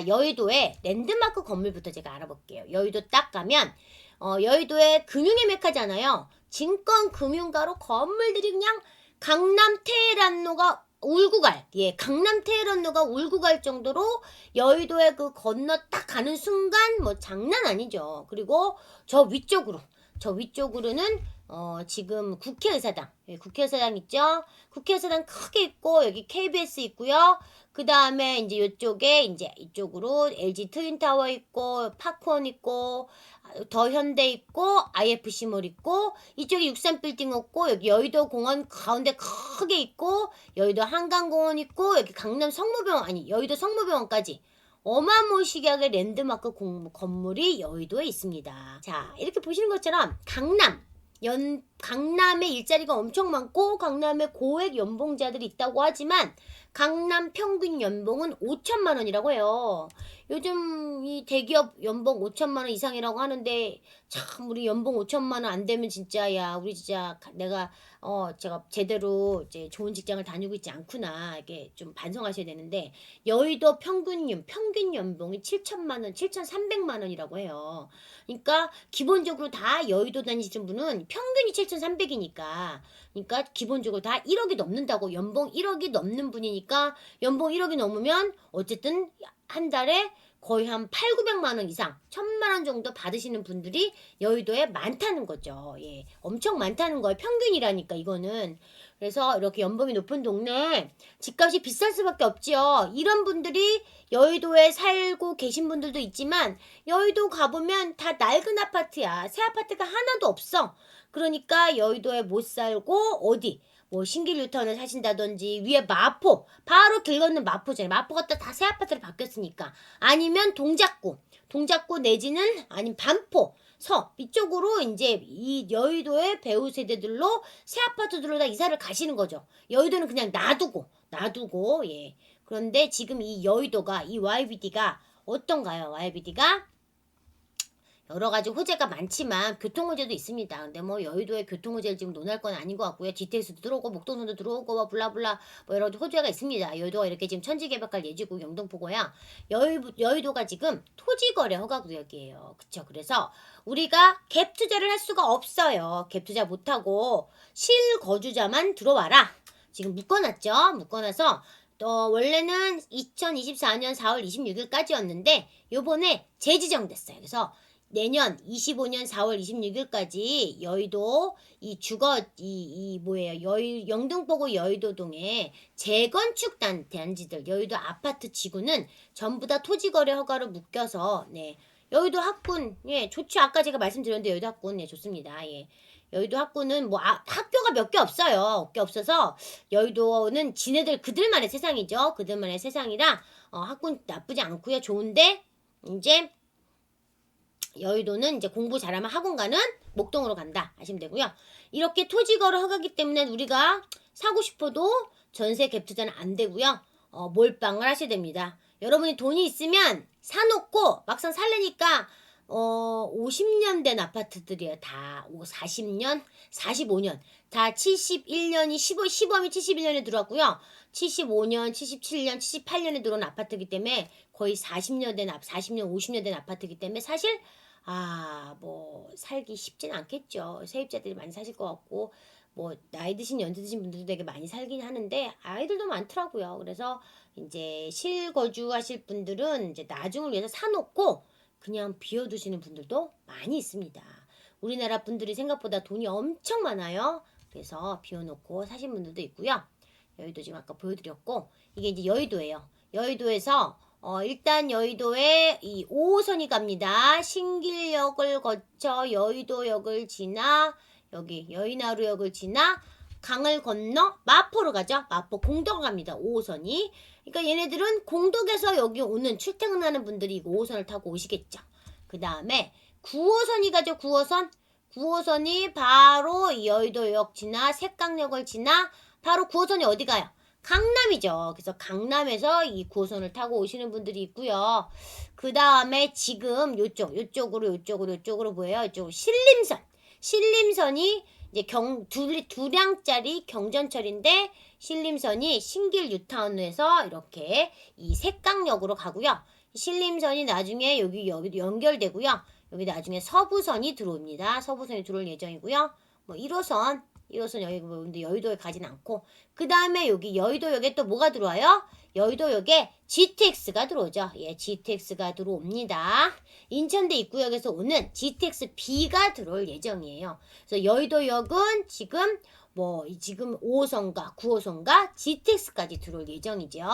자, 여의도의 랜드마크 건물부터 제가 알아볼게요. 여의도 딱 가면 어, 여의도의 금융의 메카잖아요. 증권 금융가로 건물들이 그냥 강남 테헤란로가 울고 갈, 예, 강남 테헤란로가 울고 갈 정도로 여의도에 그 건너 딱 가는 순간 뭐 장난 아니죠. 그리고 저 위쪽으로, 저 위쪽으로는 어, 지금 국회의사당, 예, 국회의사당 있죠? 국회의사당 크게 있고, 여기 KBS 있고요. 그 다음에 이제 이쪽에 이제 이쪽으로 LG 트윈타워 있고, 파크원 있고, 더 현대 있고, IFC몰 있고, 이쪽에 63빌딩 있고, 여기 여의도 공원 가운데 크게 있고, 여의도 한강공원 있고, 여기 강남 성모병원, 아니, 여의도 성모병원까지. 어마무시하게 랜드마크 공- 건물이 여의도에 있습니다. 자, 이렇게 보시는 것처럼 강남, 연 강남에 일자리가 엄청 많고 강남에 고액 연봉자들이 있다고 하지만 강남 평균 연봉은 5천만 원이라고 해요. 요즘 이 대기업 연봉 5천만 원 이상이라고 하는데 참 우리 연봉 5천만 원 안 되면 진짜 야 우리 진짜 가- 내가 어 제가 제대로 이제 좋은 직장을 다니고 있지 않구나 이게 좀 반성하셔야 되는데 여의도 평균 연 평균 연봉이 7천만 원, 7,300만 원이라고 해요. 그러니까 기본적으로 다 여의도 다니시는 분은 평균이 7,300이니까 그러니까 기본적으로 다 1억이 넘는다고 연봉 1억이 넘는 분이니까 연봉 1억이 넘으면 어쨌든 한 달에 거의 한 8, 900만 원 이상, 1000만 원 정도 받으시는 분들이 여의도에 많다는 거죠. 예. 엄청 많다는 거예요. 평균이라니까 이거는. 그래서 이렇게 연봉이 높은 동네 집값이 비쌀 수밖에 없지요. 이런 분들이 여의도에 살고 계신 분들도 있지만 여의도 가보면 다 낡은 아파트야. 새 아파트가 하나도 없어. 그러니까 여의도에 못 살고 어디 뭐 신길 뉴턴을 사신다든지 위에 마포 바로 길 건너 마포잖아요. 마포가 또다새 아파트로 바뀌었으니까 아니면 동작구 동작구 내지는 아니면 반포 서 이쪽으로 이제 이 여의도의 배우 세대들로 새 아파트들로 다 이사를 가시는 거죠. 여의도는 그냥 놔두고 놔두고 예. 그런데 지금 이 여의도가 이 YBD가 어떤가요? YBD가 여러 가지 호재가 많지만 교통 호재도 있습니다. 근데 뭐 여의도의 교통 호재를 지금 논할 건 아닌 것 같고요. GTX도 들어오고 목동선도 들어오고 뭐 블라블라 뭐 여러 호재가 있습니다. 여의도가 이렇게 지금 천지개벽할 예지고 영등포고요. 여의 여의도가 지금 토지 거래 허가 구역이에요. 그쵸? 그래서 우리가 갭 투자를 할 수가 없어요. 갭 투자 못 하고 실거주자만 들어와라. 지금 묶어놨죠. 묶어놔서 또 원래는 2024년 4월 26일까지였는데 요번에 재지정됐어요. 그래서 내년 25년 4월 26일까지 여의도 이 주거 이, 이 뭐예요? 여의 영등포구 여의도동에 재건축 단 단지들 여의도 아파트 지구는 전부 다 토지거래 허가로 묶여서 네. 여의도 학군 예 좋죠. 아까 제가 말씀드렸는데 여의도 학군 예 좋습니다. 예. 여의도 학군은 뭐 아, 학교가 몇 개 없어요. 몇 개 없어서 여의도는 지네들 그들만의 세상이죠. 그들만의 세상이라 어, 학군 나쁘지 않고요. 좋은데 이제 여의도는 이제 공부 잘하면 학원 가는 목동으로 간다 하시면 되고요. 이렇게 토지 거래 허가기 때문에 우리가 사고 싶어도 전세 갭 투자는 안 되고요. 어, 몰빵을 하셔야 됩니다. 여러분이 돈이 있으면 사놓고 막상 살려니까 어 50년 된 아파트들이에요. 다 40년, 45년. 다 71년이 15 시범이 71년에 들어왔고요. 75년, 77년, 78년에 들어온 아파트이기 때문에 거의 40년 된 아- 40년, 50년 된 아파트이기 때문에 사실 아, 뭐 살기 쉽진 않겠죠. 세입자들이 많이 사실 것 같고 뭐 나이 드신 연세 드신 분들도 되게 많이 살긴 하는데 아이들도 많더라고요. 그래서 이제 실거주 하실 분들은 이제 나중을 위해서 사놓고 그냥 비워두시는 분들도 많이 있습니다. 우리나라 분들이 생각보다 돈이 엄청 많아요. 그래서 비워놓고 사신 분들도 있고요. 여의도 지금 아까 보여드렸고 이게 이제 여의도예요. 여의도에서 어, 일단 여의도에 이 5호선이 갑니다. 신길역을 거쳐 여의도역을 지나 여기 여의나루역을 지나 강을 건너 마포로 가죠. 마포 공덕 갑니다. 5호선이. 그러니까 얘네들은 공덕에서 여기 오는 출퇴근하는 분들이 이 5호선을 타고 오시겠죠. 그 다음에 9호선이 가죠. 9호선. 9호선이 바로 이 여의도역 지나 색강역을 지나 바로 9호선이 어디 가요? 강남이죠. 그래서 강남에서 이 9호선을 타고 오시는 분들이 있고요. 그 다음에 지금 요쪽, 요쪽으로, 요쪽으로, 요쪽으로 보여요. 이쪽으로 신림선. 신림선이 이제 경, 두, 두 량짜리 경전철인데 신림선이 신길 뉴타운에서 이렇게 이 색강역으로 가고요. 신림선이 나중에 여기 여기 연결되고요. 여기 나중에 서부선이 들어옵니다. 서부선이 들어올 예정이고요. 뭐 1호선 1호선 여기 뭐 여의도에 가진 않고 그 다음에 여기 여의도역에 또 뭐가 들어와요? 여의도역에 GTX가 들어오죠. 예, GTX가 들어옵니다. 인천대 입구역에서 오는 GTX B가 들어올 예정이에요. 그래서 여의도역은 지금 뭐 이- 지금 5호선과 9호선과 GTX까지 들어올 예정이죠.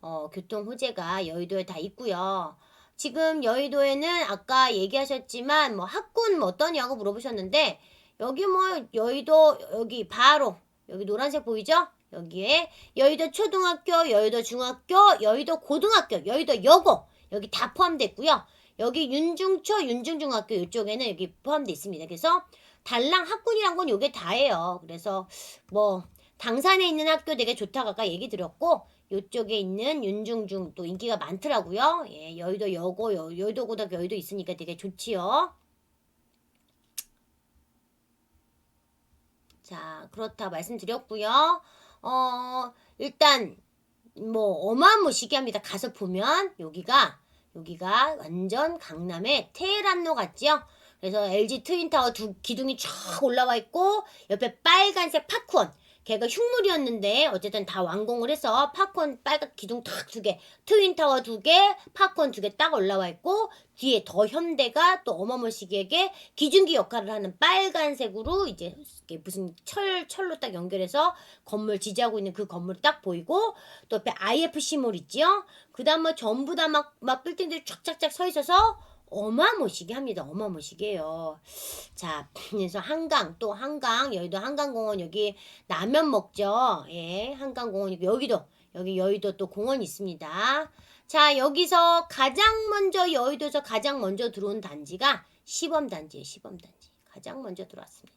어, 교통 호재가 여의도에 다 있고요. 지금 여의도에는 아까 얘기하셨지만 뭐 학군 뭐 어떠냐고 물어보셨는데 여기 뭐 여의도 여기 바로 여기 노란색 보이죠? 여기에 여의도 초등학교, 여의도 중학교, 여의도 고등학교, 여의도 여고 여기 다 포함됐고요. 여기 윤중초, 윤중중학교 이쪽에는 여기 포함되어 있습니다. 그래서 달랑 학군이란 건 요게 다예요. 그래서 뭐 당산에 있는 학교 되게 좋다고 아까 얘기 드렸고 요쪽에 있는 윤중중 또 인기가 많더라고요. 예, 여의도 여고, 여, 여의도 고등학교 여의도 있으니까 되게 좋지요. 자, 그렇다 말씀드렸고요. 어, 일단 뭐 어마무시게 합니다. 가서 보면 여기가 여기가 완전 강남의 테헤란로 같지요. 그래서 LG 트윈타워 두 기둥이 쫙 올라와 있고 옆에 빨간색 파쿠원 걔가 흉물이었는데 어쨌든 다 완공을 해서 팝콘 빨간 기둥 딱 두 개, 트윈타워 두 개, 팝콘 두 개 딱 올라와 있고 뒤에 더 현대가 또 어마무시하게 기중기 역할을 하는 빨간색으로 이제 무슨 철 철로 딱 연결해서 건물 지지하고 있는 그 건물 딱 보이고 또 옆에 IFC몰 있지요. 그다음 뭐 전부 다 막막 빌딩들이 쫙쫙쫙 서 있어서 어마무시게 합니다. 어마무시게요. 자, 그래서 한강 또 한강 여의도 한강공원 여기 라면 먹죠. 예, 한강공원 여기도 여기 여의도 또 공원 있습니다. 자, 여기서 가장 먼저 여의도에서 가장 먼저 들어온 단지가 시범 단지예요. 시범 단지. 가장 먼저 들어왔습니다.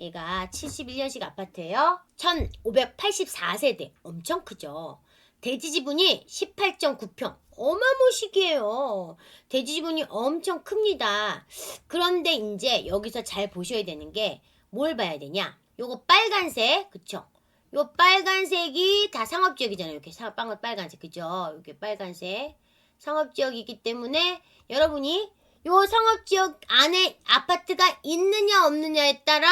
얘가 71년식 아파트예요. 1584세대. 엄청 크죠. 대지 지분이 18.9평. 어마무시기예요. 대지 지분이 엄청 큽니다. 그런데 이제 여기서 잘 보셔야 되는 게 뭘 봐야 되냐? 요거 빨간색, 그쵸? 요 빨간색이 다 상업지역이잖아요. 이렇게 사, 빵, 빨간색, 그죠? 이렇게 빨간색. 상업지역이기 때문에 여러분이 요 상업지역 안에 아파트가 있느냐 없느냐에 따라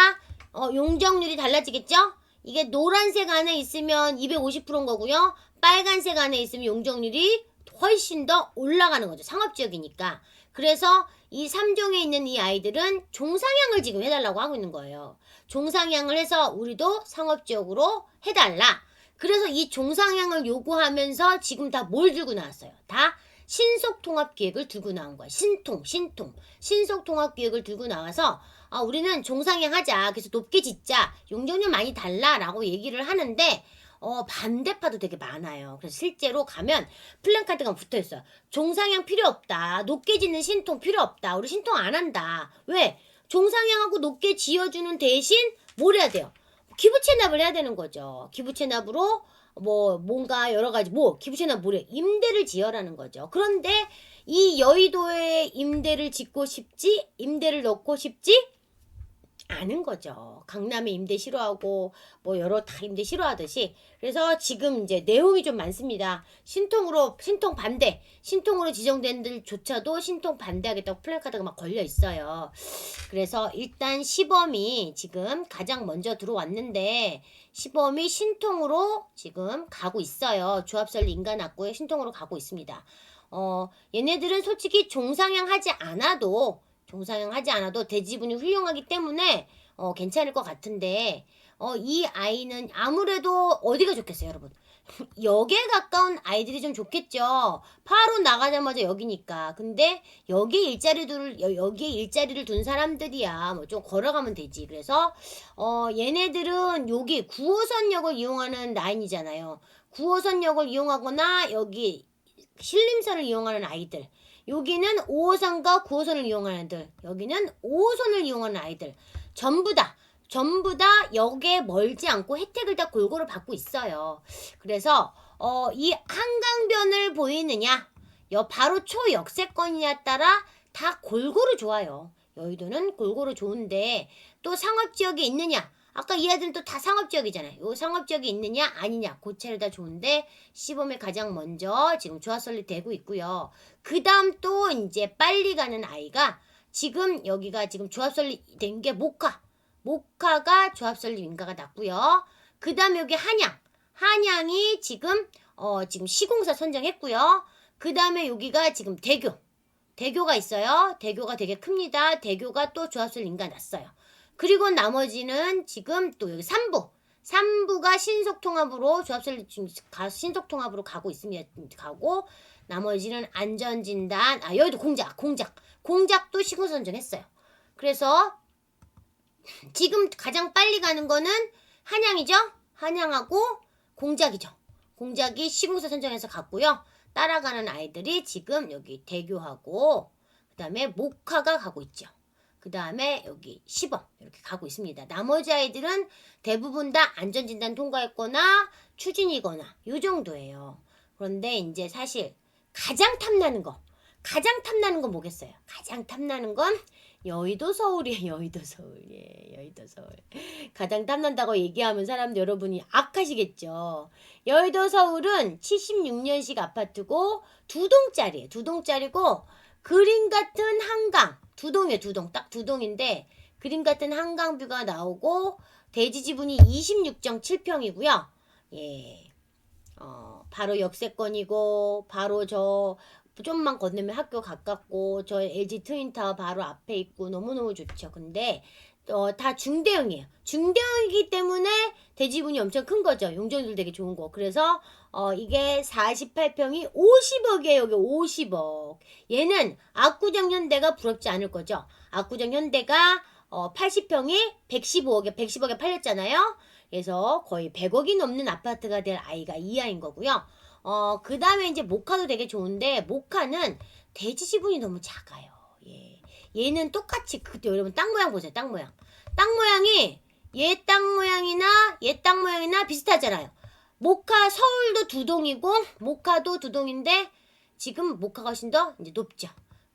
어, 용적률이 달라지겠죠? 이게 노란색 안에 있으면 250%인 거고요. 빨간색 안에 있으면 용적률이 훨씬 더 올라가는 거죠. 상업지역이니까. 그래서 이 3종에 있는 이 아이들은 종상향을 지금 해달라고 하고 있는 거예요. 종상향을 해서 우리도 상업지역으로 해달라. 그래서 이 종상향을 요구하면서 지금 다 뭘 들고 나왔어요? 다 신속통합기획을 들고 나온 거야. 신통, 신통. 신속통합기획을 들고 나와서 아, 우리는 종상향 하자. 그래서 높게 짓자. 용적률 많이 달라라고 얘기를 하는데 어, 반대파도 되게 많아요. 그래서 실제로 가면 플랜카드가 붙어 있어요. 종상향 필요 없다. 높게 짓는 신통 필요 없다. 우리 신통 안 한다. 왜? 종상향하고 높게 지어주는 대신 뭘 해야 돼요? 기부 체납을 해야 되는 거죠. 기부 체납으로 뭐 뭔가 여러 가지 뭐 기부 체납 뭐래 임대를 지어라는 거죠. 그런데 이 여의도에 임대를 짓고 싶지 임대를 넣고 싶지 않은 거죠. 강남에 임대 싫어하고 뭐 여러 다 임대 싫어하듯이 그래서 지금 이제 내용이 좀 많습니다. 신통으로 신통 반대 신통으로 지정된 데조차도 신통 반대하겠다고 플래카드가 막 걸려 있어요. 그래서 일단 시범이 지금 가장 먼저 들어왔는데 시범이 신통으로 지금 가고 있어요. 조합설리 인간 악구에 신통으로 가고 있습니다. 어 얘네들은 솔직히 종상향 하지 않아도 종상향 하지 않아도 대지분이 훌륭하기 때문에 어, 괜찮을 것 같은데 어, 이 아이는 아무래도 어디가 좋겠어요, 여러분? 역에 가까운 아이들이 좀 좋겠죠. 바로 나가자마자 여기니까. 근데 여기에 일자리를 여- 여기에 일자리를 둔 사람들이야. 뭐 좀 걸어가면 되지. 그래서 어 얘네들은 여기 9호선역을 이용하는 라인이잖아요. 9호선역을 이용하거나 여기 신림선을 이용하는 아이들. 여기는 5호선과 9호선을 이용하는 아이들. 여기는 5호선을 이용하는 아이들. 전부 다 전부 다 역에 멀지 않고 혜택을 다 골고루 받고 있어요. 그래서 어, 이 한강변을 보이느냐, 여 바로 초역세권이냐에 따라 다 골고루 좋아요. 여의도는 골고루 좋은데 또 상업지역에 있느냐? 아까 이 아들은 또 다 상업지역이잖아요. 요 상업지역이 있느냐 아니냐 고차례다 좋은데 시범에 가장 먼저 지금 조합 설립되고 있고요. 그 다음 또 이제 빨리 가는 아이가 지금 여기가 지금 조합 설립된 게 모카. 모카가 조합 설립 인가가 났고요. 그 다음 여기 한양. 한양이 지금 어 지금 시공사 선정했고요. 그 다음에 여기가 지금 대교. 대교가 있어요. 대교가 되게 큽니다. 대교가 또 조합 설립 인가 났어요. 그리고 나머지는 지금 또 여기 3부. 3부가 신속 통합으로 조합 설립 중 가- 신속 통합으로 가고 있습니다. 가고 나머지는 안전 진단. 아 여기도 공작, 공작, 공작도 시공 선정했어요. 그래서 지금 가장 빨리 가는 거는 한양이죠. 한양하고 공작이죠. 공작이 시공사 선정해서 갔고요. 따라가는 아이들이 지금 여기 대교하고 그다음에 목화가 가고 있죠. 그 다음에 여기 시범 이렇게 가고 있습니다. 나머지 아이들은 대부분 다 안전진단 통과했거나 추진이거나 요 정도예요. 그런데 이제 사실 가장 탐나는 거, 가장 탐나는 건 뭐겠어요? 가장 탐나는 건 여의도 서울이에요. 여의도 서울. 예, 여의도 서울. 가장 탐난다고 얘기하면 사람들 여러분이 악하시겠죠. 여의도 서울은 76년식 아파트고 두 동짜리예요. 두 동짜리고 그림 같은 한강 두 동이에요. 두 동. 딱 두 동인데 그림 같은 한강뷰가 나오고 대지 지분이 26.7평이고요. 예. 어, 바로 역세권이고 바로 저 좀만 건너면 학교 가깝고 저 LG 트윈타워 바로 앞에 있고 너무너무 좋죠. 근데 어, 다 중대형이에요. 중대형이기 때문에 대지분이 엄청 큰 거죠. 용적률 되게 좋은 거. 그래서 어, 이게 48평이 50억이에요. 여기 50억. 얘는 압구정 현대가 부럽지 않을 거죠. 압구정 현대가 어, 80평이 115억에 110억에 팔렸잖아요. 그래서 거의 100억이 넘는 아파트가 될 아이가 이 아이인 거고요. 어, 그 다음에 이제 모카도 되게 좋은데, 모카는 대지 지분이 너무 작아요. 예. 얘는 똑같이, 그때 여러분 땅 모양 보세요, 땅 모양. 땅 모양이, 얘 땅 모양이나, 얘 땅 모양이나 비슷하잖아요. 모카, 서울도 두 동이고, 모카도 두 동인데, 지금 모카가 훨씬 더 이제 높죠.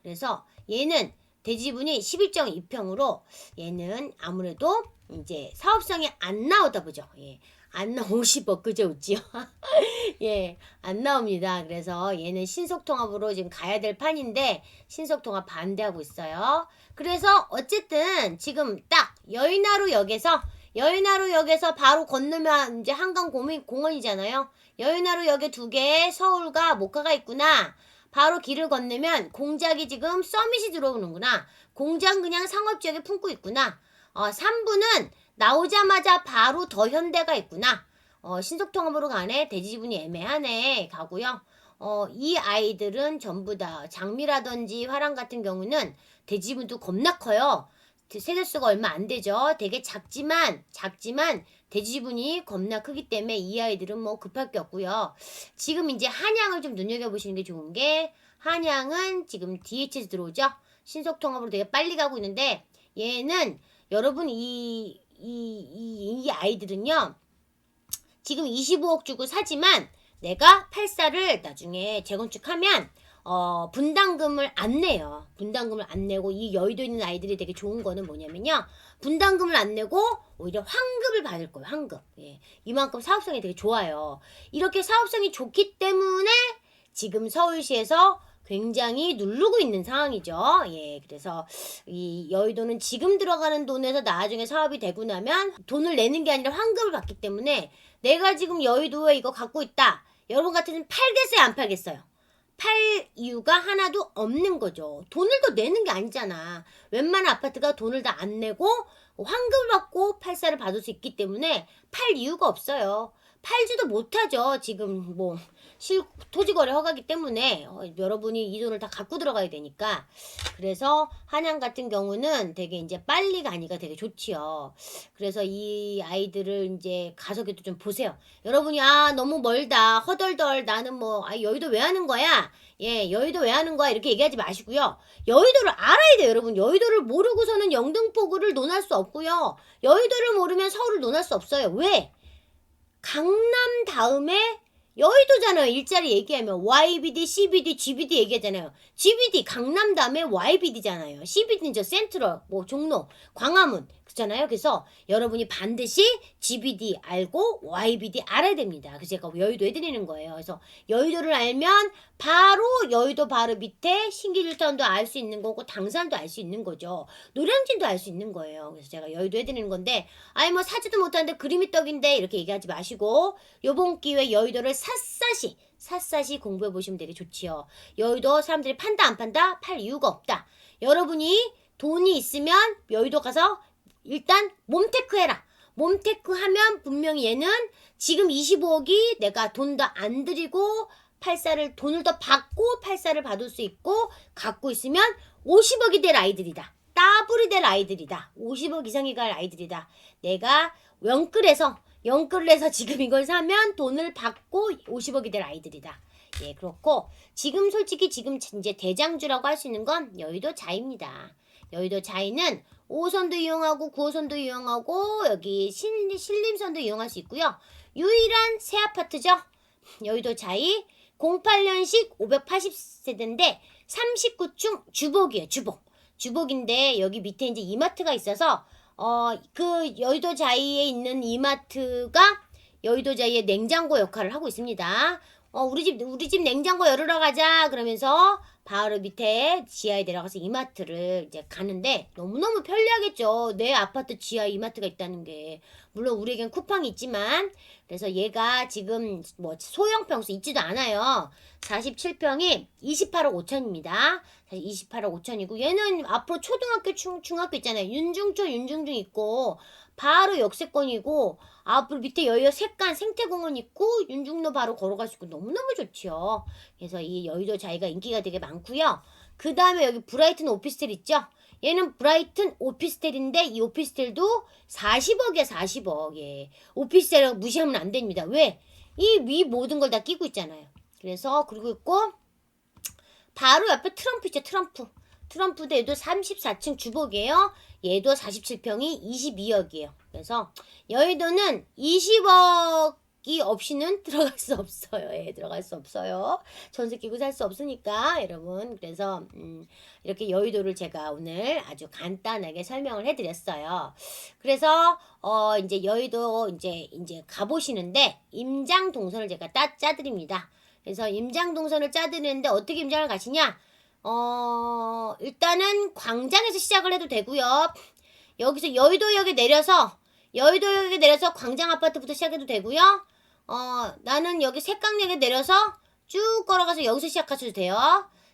그래서 얘는 대지분이 11.2평으로 얘는 아무래도 이제 사업성이 안 나오다 보죠. 예. 안 나, 50억, 그죠, 웃지요? 예, 안 나옵니다. 그래서 얘는 신속 통합으로 지금 가야 될 판인데, 신속 통합 반대하고 있어요. 그래서 어쨌든 지금 딱 여의나루 역에서, 여의나루 역에서 바로 건너면 이제 한강 공원, 공원이잖아요. 여의나루 역에 두 개, 서울과 모카가 있구나. 바로 길을 건너면 공작이 지금 서밋이 들어오는구나. 공장 그냥 상업지역에 품고 있구나. 어, 3부는 나오자마자 바로 더 현대가 있구나. 어, 신속통합으로 가네. 대지분이 애매하네. 가고요. 어, 이 아이들은 전부 다 장미라든지 화랑 같은 경우는 대지분도 겁나 커요. 세대수가 얼마 안 되죠. 되게 작지만 작지만 대지분이 겁나 크기 때문에 이 아이들은 뭐 급할 게 없고요. 지금 이제 한양을 좀 눈여겨보시는 게 좋은 게 한양은 지금 DH에서 들어오죠. 신속 통합으로 되게 빨리 가고 있는데 얘는 여러분 이, 이, 이, 이 아이들은요. 지금 25억 주고 사지만 내가 84를 나중에 재건축하면 어, 분담금을 안 내요. 분담금을 안 내고 이 여의도에 있는 아이들이 되게 좋은 거는 뭐냐면요. 분담금을 안 내고 오히려 환급을 받을 거예요. 환급. 예. 이만큼 사업성이 되게 좋아요. 이렇게 사업성이 좋기 때문에 지금 서울시에서 굉장히 누르고 있는 상황이죠. 예, 그래서 이 여의도는 지금 들어가는 돈에서 나중에 사업이 되고 나면 돈을 내는 게 아니라 환급을 받기 때문에 내가 지금 여의도에 이거 갖고 있다. 여러분 같으면 팔겠어요, 안 팔겠어요? 팔 이유가 하나도 없는 거죠. 돈을 더 내는 게 아니잖아. 웬만한 아파트가 돈을 다 안 내고 환급을 받고 팔사를 받을 수 있기 때문에 팔 이유가 없어요. 팔지도 못하죠. 지금 뭐 실, 토지거래 허가기 때문에 어, 여러분이 이 돈을 다 갖고 들어가야 되니까 그래서 한양 같은 경우는 되게 이제 빨리 가니까 되게 좋지요. 그래서 이 아이들을 이제 가서기도 좀 보세요. 여러분이 아 너무 멀다 허덜덜 나는 뭐 아, 여의도 왜 하는 거야? 예 여의도 왜 하는 거야? 이렇게 얘기하지 마시고요. 여의도를 알아야 돼요, 여러분. 여의도를 모르고서는 영등포구를 논할 수 없고요. 여의도를 모르면 서울을 논할 수 없어요. 왜? 강남 다음에 여의도잖아요. 일자리 얘기하면 YBD, CBD, GBD 얘기하잖아요. GBD 강남 다음에 YBD잖아요. CBD는 저 센트럴, 뭐 종로, 광화문. 붙잖아요. 그래서 여러분이 반드시 GBD 알고 YBD 알아야 됩니다. 그래서 제가 여의도 해드리는 거예요. 그래서 여의도를 알면 바로 여의도 바로 밑에 신길일선도 알 수 있는 거고 당산도 알 수 있는 거죠. 노량진도 알 수 있는 거예요. 그래서 제가 여의도 해드리는 건데 아니 뭐 사지도 못하는데 그림이 떡인데 이렇게 얘기하지 마시고 요번 기회에 여의도를 샅샅이 샅샅이 공부해 보시면 되게 좋지요. 여의도 사람들이 판다 안 판다 팔 이유가 없다. 여러분이 돈이 있으면 여의도 가서 일단 몸테크 해라. 몸테크 하면 분명히 얘는 지금 25억이 내가 돈 더안 들이고 팔사를 돈을 더 받고 팔사를 받을 수 있고 갖고 있으면 50억이 될 아이들이다. 따블이 될 아이들이다. 50억 이상이 갈 아이들이다. 내가 영끌해서 영끌을 해서 지금 이걸 사면 돈을 받고 50억이 될 아이들이다. 예, 그렇고 지금 솔직히 지금 이제 대장주라고 할 수 있는 건 여의도 자입니다. 여의도 자이는 5호선도 이용하고 9호선도 이용하고 여기 신, 신림선도 이용할 수 있고요. 유일한 새 아파트죠. 여의도 자이 08년식 580세대인데 39층 주복이에요. 주복. 주복인데 여기 밑에 이제 이마트가 있어서 어 그 여의도 자이에 있는 이마트가 여의도 자이의 냉장고 역할을 하고 있습니다. 어 우리 집 우리 집 냉장고 열으러 가자 그러면서 바로 밑에 지하에 내려가서 이마트를 이제 가는데 너무너무 편리하겠죠. 내 아파트 지하에 이마트가 있다는 게. 물론 우리에겐 쿠팡이 있지만 그래서 얘가 지금 뭐 소형 평수 있지도 않아요. 47평이 28억 5천입니다. 28억 5천이고 얘는 앞으로 초등학교 중, 중학교 있잖아요. 윤중초 윤중중 있고 바로 역세권이고 앞으로 밑에 여의도 색간 생태공원 있고 윤중로 바로 걸어갈 수 있고 너무너무 좋지요. 그래서 이 여의도 자리가 인기가 되게 많고요. 그 다음에 여기 브라이튼 오피스텔 있죠? 얘는 브라이튼 오피스텔인데 이 오피스텔도 40억이야 40억 예. 오피스텔을 무시하면 안 됩니다. 왜? 이 위 모든 걸 다 끼고 있잖아요. 그래서 그리고 있고 바로 옆에 트럼프 있죠 트럼프. 트럼프도 얘도 34층 주복이에요. 얘도 47평이 22억이에요. 그래서 여의도는 20억 이 없이는 들어갈 수 없어요. 예, 들어갈 수 없어요. 전세 끼고 살 수 없으니까 여러분. 그래서 음, 이렇게 여의도를 제가 오늘 아주 간단하게 설명을 해드렸어요. 그래서 어 이제 여의도 이제 이제 가보시는데 임장 동선을 제가 따 짜드립니다. 그래서 임장 동선을 짜드리는데 어떻게 임장을 가시냐? 어, 일단은 광장에서 시작을 해도 되고요. 여기서 여의도역에 내려서 여의도역에 내려서 광장 아파트부터 시작해도 되고요. 어, 나는 여기 색강역에 내려서 쭉 걸어가서 여기서 시작하셔도 돼요.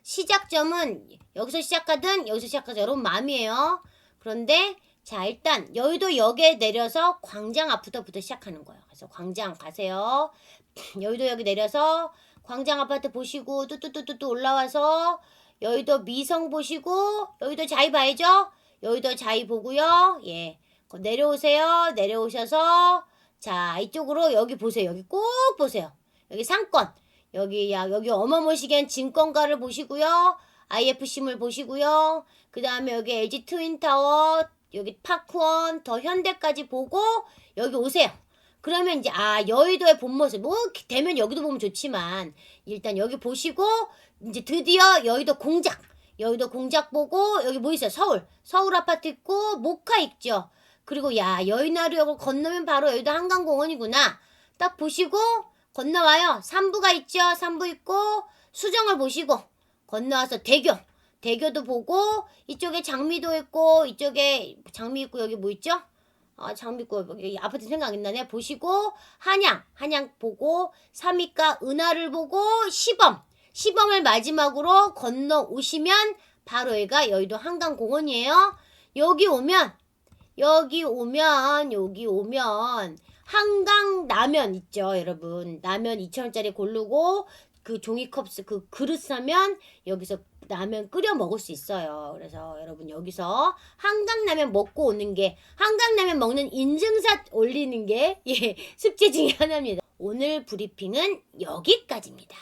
시작점은 여기서 시작하든 여기서 시작하든 여러분 마음이에요. 그런데 자 일단 여의도역에 내려서 광장 앞부터부터 시작하는 거예요. 그래서 광장 가세요. 여의도역에 내려서 광장 아파트 보시고 뚜뚜뚜뚜뚜 올라와서 여의도 미성 보시고 여의도 자이 봐야죠. 여의도 자이 보고요. 예. 그 내려오세요. 내려오셔서 자, 이쪽으로 여기 보세요. 여기 꼭 보세요. 여기 상권. 여기 야 여기 어마무시한 증권가를 보시고요. IFC물 보시고요. 그 다음에 여기 LG 트윈타워, 여기 파크원, 더 현대까지 보고 여기 오세요. 그러면 이제 아 여의도의 본 모습 뭐 되면 여기도 보면 좋지만 일단 여기 보시고 이제 드디어 여의도 공작 여의도 공작 보고 여기 뭐 있어요? 서울. 서울 아파트 있고 모카 있죠. 그리고 야 여의나루역을 건너면 바로 여의도 한강공원이구나. 딱 보시고 건너와요. 삼부가 있죠. 삼부 있고 수정을 보시고 건너와서 대교 대교도 보고 이쪽에 장미도 있고 이쪽에 장미 있고 여기 뭐 있죠? 아, 장미꽃 아파트 생각 안 나네. 보시고 한양, 한양 보고 3위가 은하를 보고 시범, 시범을 마지막으로 건너 오시면 바로 여기가 여의도 한강공원이에요. 여기 오면 여기 오면 여기 오면 한강 라면 있죠, 여러분. 라면 2,000원짜리 고르고 그 종이컵스 그 그릇 사면 여기서 라면 끓여 먹을 수 있어요. 그래서 여러분 여기서 한강라면 먹고 오는 게 한강라면 먹는 인증샷 올리는 게 예, 숙제 중에 하나입니다. 오늘 브리핑은 여기까지입니다.